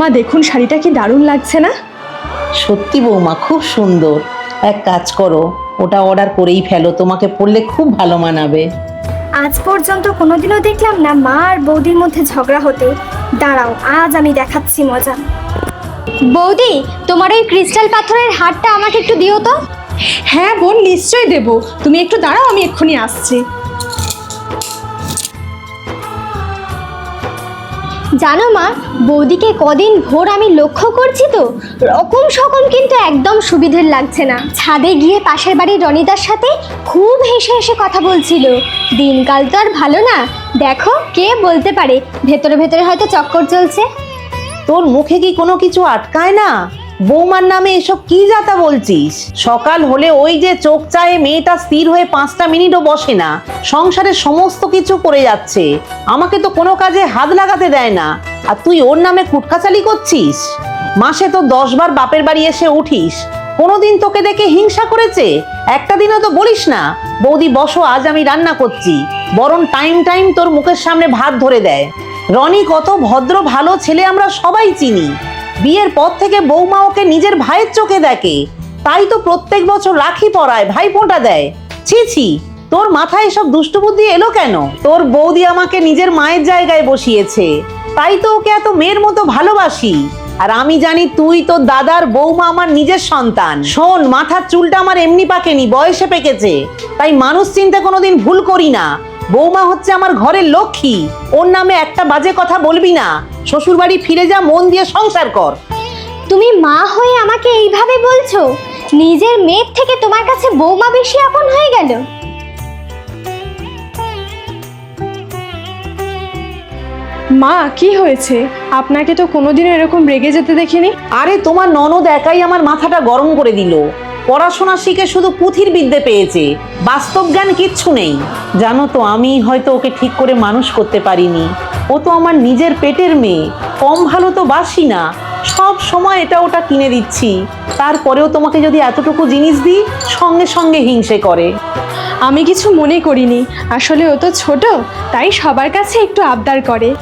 মা দেখুন শাড়িটা কি দারুণ লাগছে না? সত্যি বৌমা খুব সুন্দর। এক কাজ করো ওটা অর্ডার করেই ফেলো তোমাকে পরলে খুব ভালো মানাবে। আজ পর্যন্ত কোনোদিনও দেখলাম না মা আর বৌদির মধ্যে ঝগড়া হতে। দাঁড়াও আজ আমি দেখাচ্ছি মজা। বৌদি তোমার ওই ক্রিস্টাল পাথরের হারটা আমাকে একটু দিও তো। হ্যাঁ বোন নিশ্চয়ই দেবো। তুমি একটু দাঁড়াও আমি এক্ষুনি আসছি। জানো মা, বৌদিকে কদিন ভোর আমি লক্ষ্য করছি তো, রকম সকম কিন্তু একদম সুবিধের লাগছে না। ছাদে গিয়ে পাশের বাড়ির রনিদার সাথে খুব হেসে হেসে কথা বলছিল। দিনকাল তো আর ভালো না, দেখো কে বলতে পারে, ভেতরে ভেতরে হয়তো চক্কর চলছে। তোর মুখে কি কোনো কিছু আটকায় না? বৌমার নামে এসব কি যাতা বলছিস? সকাল হলে ওই যে চোখ চায়ে মেয়েটা স্থির হয়ে পাঁচটা মিনিটও বসে না। সংসারের সমস্ত কিছু করে যাচ্ছে। আমাকে তো কোনো কাজে হাত লাগাতে দেয় না। আর তুই ওর নামে কুটকাচালি করছিস? মাসে তো দশ বার বাপের বাড়ি এসে উঠিস। কোনোদিন তোকে দেখে হিংসা করেছে? একটা দিনও তো বলিস না। বৌদি, বসো, আজ আমি রান্না করছি। বরং টাইম টাইম তোর মুখের সামনে ভাত ধরে দেয়। রনি কত ভদ্র, ভালো ছেলে আমরা সবাই চিনি। বিয়ের পর থেকে বৌমা ওকে নিজের ভাইয়ের চোখে দেখে। তাই তো প্রত্যেক বছর রাখি পরায় ভাই ফোঁটা দেয়। ছি ছি, তোর মাথায় এসব দুষ্টু বুদ্ধি এলো কেন? তোর বৌদি আমাকে নিজের মায়ের জায়গায় বসিয়েছে। তাই তো ওকে এত মেয়ের মতো ভালোবাসি। আর আমি জানি তুই, তোর দাদার বৌমা আমার নিজের সন্তান। শোন, মাথার চুলটা আমার এমনি পাকেনি, বয়সে পেকেছে। তাই মানুষ চিনতে কোনোদিন ভুল করি না। বৌমা হচ্ছে আমার ঘরের লক্ষ্মী। ওর নামে একটা বাজে কথা বলবি না। শ্বশুর বাড়ি ফিরে যা মন দিয়ে সংসার কর। তুমি মা হয়ে আমাকে এইভাবে বলছো? নিজের মেয়ের থেকে তোমার কাছে বৌমা বেশি আপন হয়ে গেল। মা কি হয়েছে? আপনাকে তো কোনোদিনও এরকম রেগে যেতে দেখিনি। আরে তোমার ননদ একাই আমার মাথাটা গরম করে দিল। পড়াশোনা শিখে শুধু পুঁথির বিদ্যে পেয়েছে। বাস্তব জ্ঞান কিচ্ছু নেই। জানো তো, আমি হয়তো ওকে ঠিক করে মানুষ করতে পারিনি। ও তো আমার নিজের পেটের মেয়ে। কম ভালো তো বাসি না। সব সময় এটা ওটা কিনে দিচ্ছি। তারপরেও তোমাকে যদি এতটুকু জিনিস দিই, সঙ্গে সঙ্গে হিংসে করে। আমি কিছু মনে করিনি। আসলে ও তো ছোট, তাই সবার কাছে একটু আবদার করে।